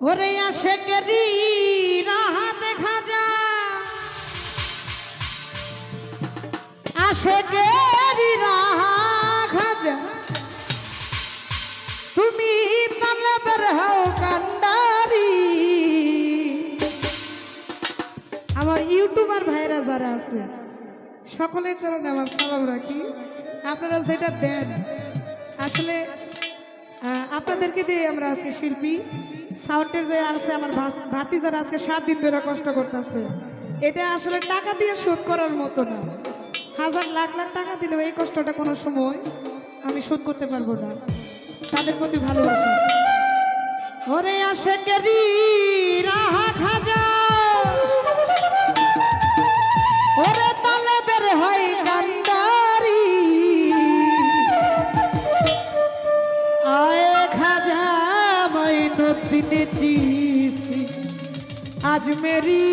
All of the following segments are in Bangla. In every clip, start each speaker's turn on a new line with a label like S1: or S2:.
S1: ওরে আশেকেরি রাহা দেখা যা। আশেকেরি রাহা খাজা। তুমি তালেবের হও কান্ডারি। আমার ইউটিউবার ভাইরা যারা আছে, সকলের চরণে আমার সালাম রাখি। আপনারা যেটা দেন, আসলে আপনাদেরকে দিয়ে আমরা আজকে শিল্পী সাউন্ডের যে আছে, আমার ভাতি যারা আজকে সাত দিন ধরে কষ্ট করতেছে। এটা আসলে টাকা দিয়ে শোধ করার মতো না। হাজার লাখ লাখ টাকা দিলেও এই কষ্টটা কোনো সময় আমি শোধ করতে পারব না। তাদের প্রতি ভালোবাসা। ওরে আসে কেরি রাহা খাজা। ওরে মাই নদিনে চিস্তি আজ মেরি।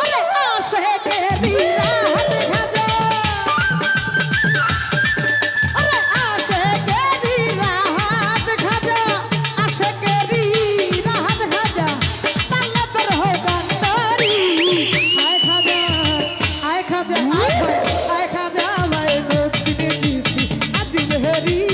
S1: ওরে আসে Maria.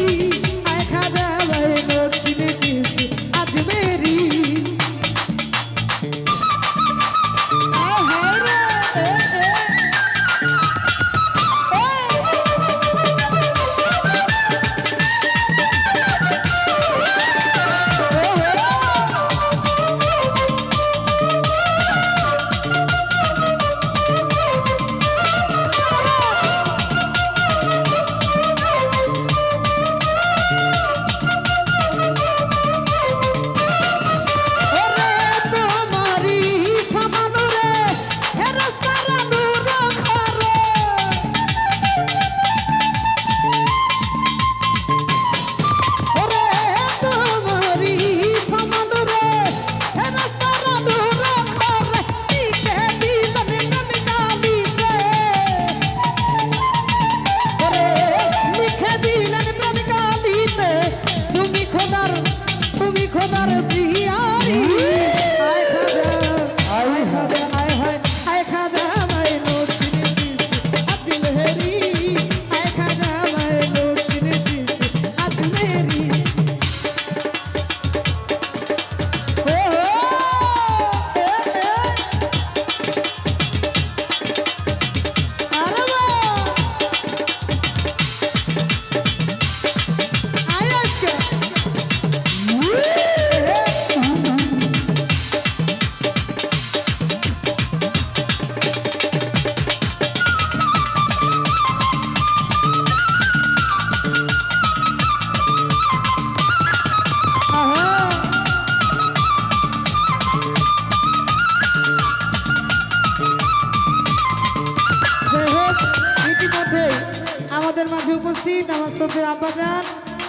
S1: শ্রদ্ধের আব্বাজান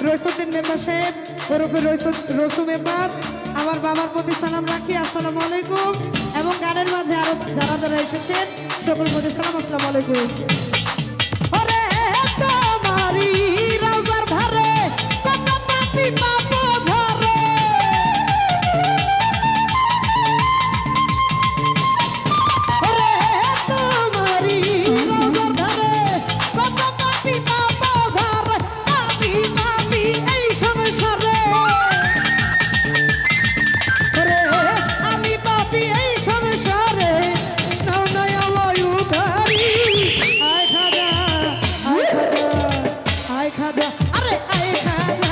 S1: রইসুদ্দিন মেম্বার সাহেব, ওরফে রসু মেম্বার আমার বাবার প্রতি সালাম রাখি, আসসালামু আলাইকুম। এবং গানের মাঝে আরও যারা যারা এসেছেন সকল প্রতি সালাম, আসসালামু আলাইকুম। আরে আয় খাজা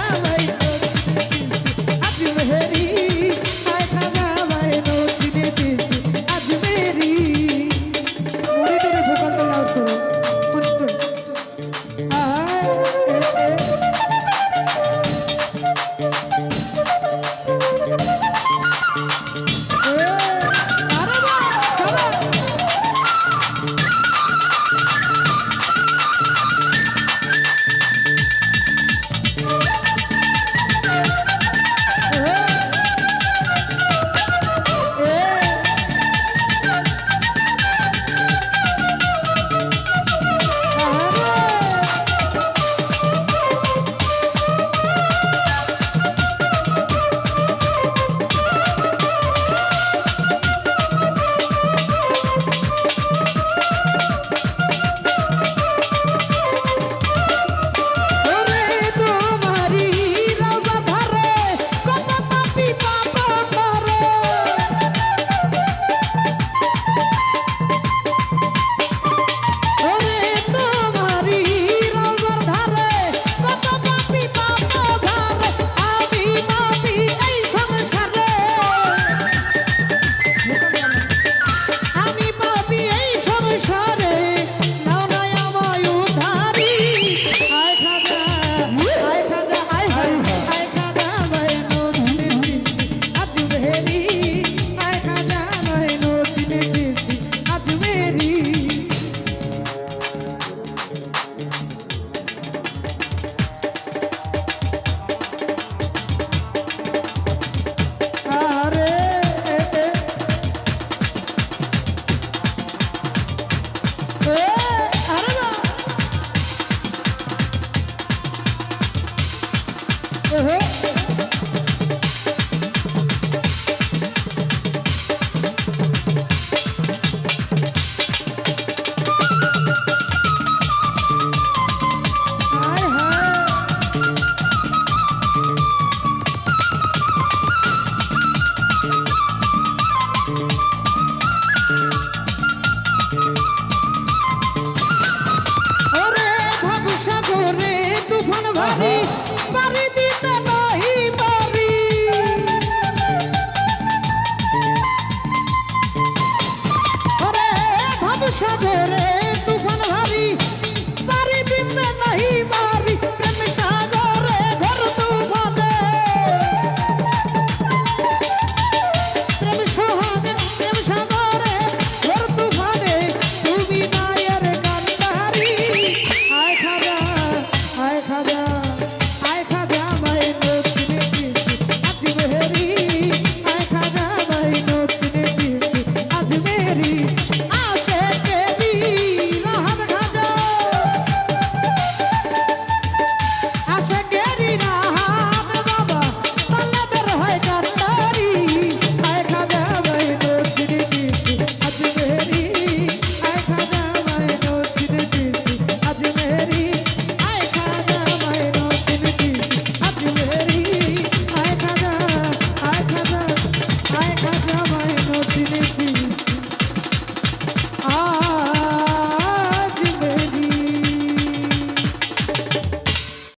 S2: Mm-hmm.